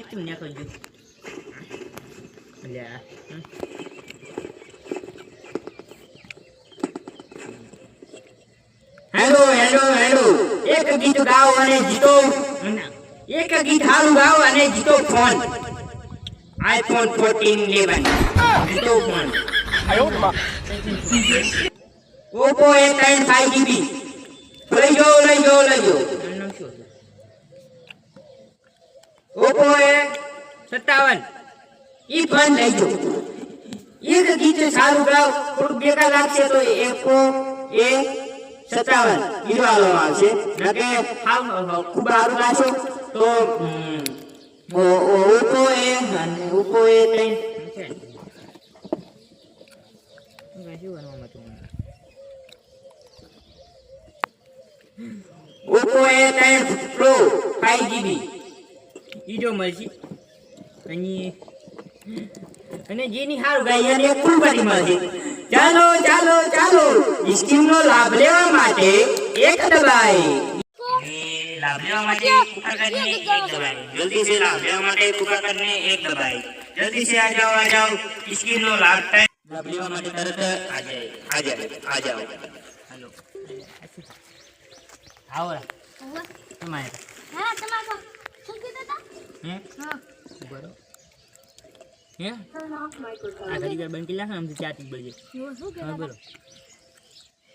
Mike કેમ ના કરજો અલ્યા હમ. હેલો હેલો હેલો એક ગીત ગાઓ અને જીતો એક ગીત હારું ગાઓ અને જીતો ફોન આઈફોન 14 લેવન જીતો ફોન ઓપ્પો એ ત્રણ ફાઈવ જીબી લઈ જાઓ લઈ જાઓ લઈ જાઓ ઓપ્પો એ સત્તાવન. ઈ ફોન લઈ જાઓ એક ગીત સારું ગાવ થોડું બેકાર લાગશે તો એપો એ સત્તાવન. હીરો આવશે. નકે ખૂબ સારું ગાશો. તો હમ, ઓ- ઓ- ઓપ્પો એ અને ઓપ્પો એ ત્રણ. ઓપો એ ત્રણ પ્રો ફાઈવ જીબી જીજો મળશે. અને અને જેની હારું ગાય એને કુરબાની મળશે. ચાલો ચાલો ચાલો. સ્કીમનો લાભ લેવા માટે એક દબાઈ લાભ લેવા માટે કૃપા કરીને એક દબાઈ જલ્દી સે લાભ લેવા માટે કૃપા કરીને એક દબાઈ જલ્દી સે આ જાઓ આ જાઓ. સ્કીમનો લાભ લાભ લેવા માટે તરત આ જાય. આ જાઓ. હેલો. આવો તમારે હા તમારે શું કીધું હે? બરો હે? આ ઘડી ઘર બંકી લાખ આમ ચા તી બળી એવું હા બોલો.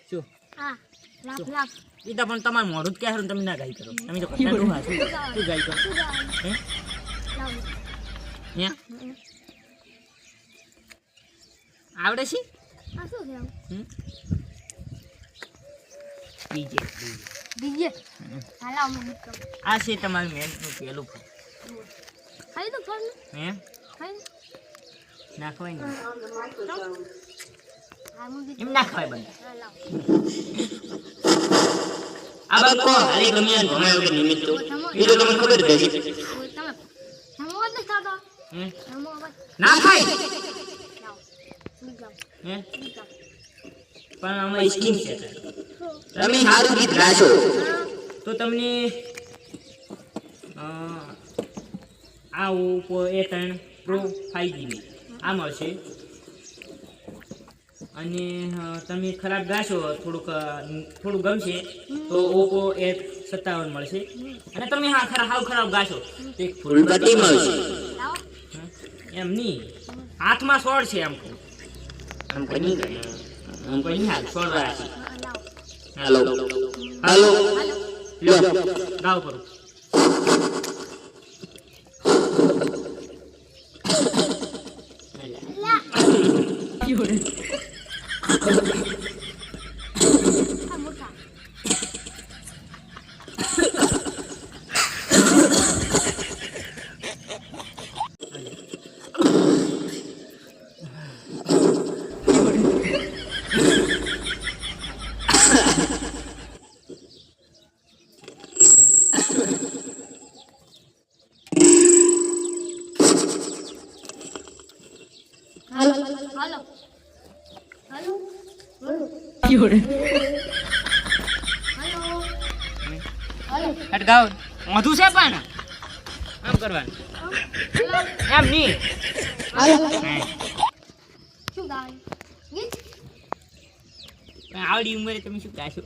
શું? હા લાખ લાખ એ તો પણ તમારું મોઢું જ કહેવાનું તમે ના ગાઈ કરો. તમે તો કરતા ડોહા છો શું ગાઈ કરો? હે? હે? આવડે છે? કહો આ છે તમારું મેન પહેલું ફોન ખાઈ દો ફોન હે ખાઈ નાખવાય ને એમ ના ખવાય બધા આ બાબત કોણ હાલી ગમ્યા ભમાય વગર નિમિત્ત તો એ તો તમને ખબર જ ઓય તમે જમો જ ખાતો ના ખાય પણ આમાં સ્કીમ છે તમે સારું ગીત ગાશો તો તમને અ, આ ઓપ્પો એ ત્રણ પ્રો ફાઈવ જીબી આ મળશે અને તમે ખરાબ ગાશો થોડુંક થોડું ગમશે તો ઓપ્પો એ સત્તાવન મળશે. અને તમે હા ખરા હાવ ખરાબ ગાશો. તો એક મળશે. એમ નહીં. હાથમાં સોળ છે એમ આમ કોની આમ કોઈ નહીં હાલ સોળ રહ્યા છે હાલો. હાલો. લ્યો. ગાવ કરું લા આ મોટા હાલો હાલો હાલો ગાવ. મોઢું છે પણ. આમ કરવાનું. એમ નહીં. આવડી ઉંમરે તમે શું ગાશો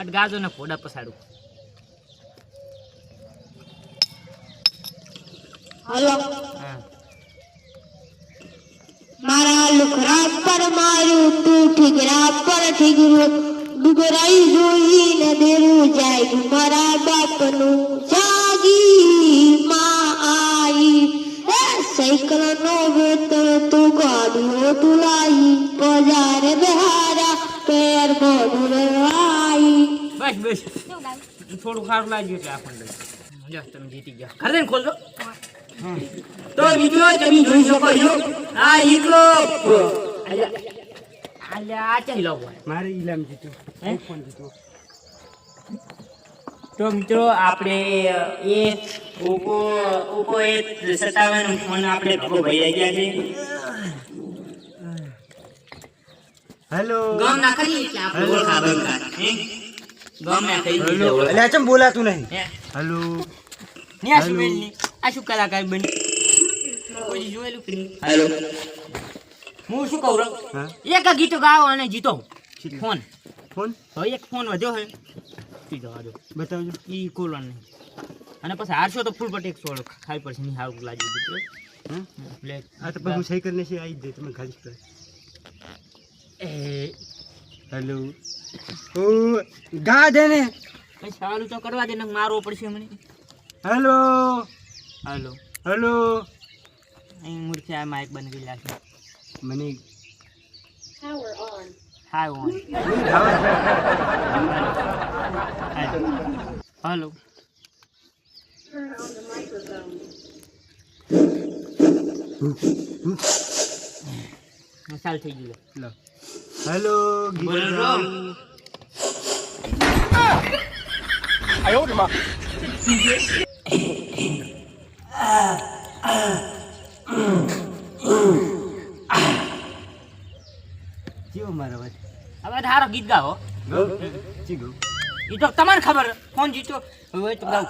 અટગાજો ને ફોડા પસાડું. હાલો. હા. મારા લુખરા પર મારું તું ઠીકરા પર ઠીકરું ડુગરાઈ જોઈને દેવું જાય મારા બાપનું. જાગી માં આઈ. એ સાયકલ નો વેતર તું ગાડીઓ તુલાઈ બજાર બહારા પેર મોઢું રવાઈ બસ બસ. થોડું ખારું લાગ્યું એટલે આપણને. જા તમે જીતી ગયા. ખરે ને ખોલજો. તો મિત્રો તમે જોઈ શકો છો. આ એકલો આ ચાલી લો મારે ઇલામ જીતું. હે? ફોન જીતું? તો મિત્રો આપણે એ ઓપો ઓપો એ સત્તાવન ફોન આપણે ભગો ભાઈ ગયા છે. હેલો. ગમ ના કરી એટલે આપણે. ઓળખા બંધા હે? ગમે થઈ ગયું હેલો. એટલે ચમ બોલાતું નહીં? હેલો. ને આ મેલની? આ શું કલાકાર બની? કોઈ જોયેલું કે નહીં? હેલો. હું શું કહું? રહું? હા? એક ગીતો ગાવો અને જીતો. ફોન. ફોન? હવે એક ફોન વધ્યો હે. જવા દો. બતાવજો. ઈ કોલો નહીં. અને પછી હારશો તો ફૂલ પટેક સોળ ખાઈ પડશે નહીં હારું લાગી દીધું હમ? એટલે આ તો પછી હું સહી કરીને છે આવી જ જાય. તમે ખાલી કરો? એ. હેલો. ઓ ગા દે ને. પછી સારું તો કરવા દે ને મારવો પડશે મને. હેલો. હાલો. હેલો. અહીં મૂર્તિ આ માઇક બંધ કરી નાખે. મને હા ઓન હાલો. મસાલ થઈ ગયો. લો. હેલો બોલો ગીતા છો? કેવો મારો અવાજ હવે ધારો ગીત ગૌ. એ તો તમને ખબર ફોન જીતો હવે તો ગાવ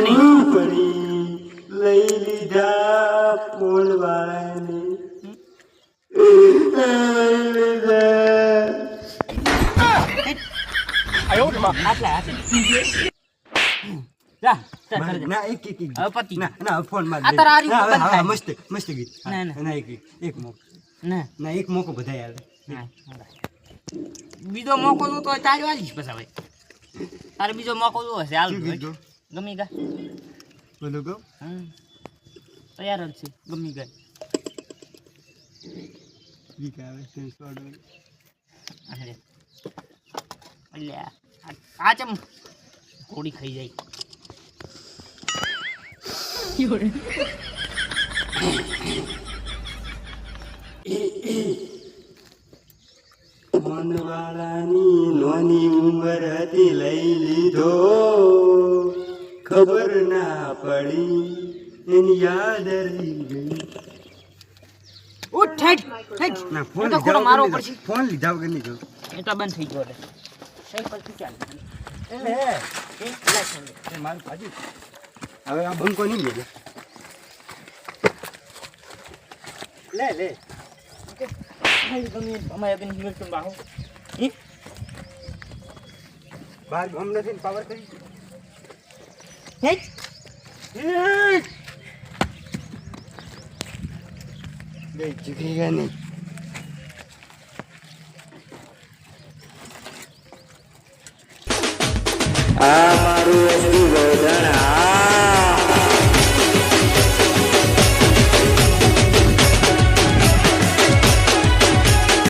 નહીં. લઈ લીધા પોલવાને આટલા આટલા જા ચાલ કરી દે. ના એક એક એક. હવે પતી. ના ના ફોન માર આ તારે આ રીત ના, હવે, બંધ હવે, થાય. મસ્ત મસ્ત ગીત. ના, ના. ના એક એક એક ના. ના એક મોકો બધા બીજો મોકો તો તારી વાલી પછી તારે બીજો મોકો તો હશે હાલ ગમી ગા. બોલો ગો હા. તૈયાર જ છે ગમી ગઈ ઠીક આવે છે સોડો અરે. એટલે આ ચમ કોડી ખાઈ જાય. મનવાળાની નોની ઉંમર હતી લઈ લીધો. ખબર ના પડી એની યાદ રહી ગઈ. ઉઠ હેઠ હેઠ ના એ તો પડશે. ફોન લીધા વગર નહીં જો એ તો બંધ થઈ ગયો સહી પરથી ચાલ એ મારું પાજી હવે આ બંકો નહીં લે લે. ગમી અમારે બાહો બાર ગમ નથી પાવર કરી. બે ચૂકેગા નહીં આ મારું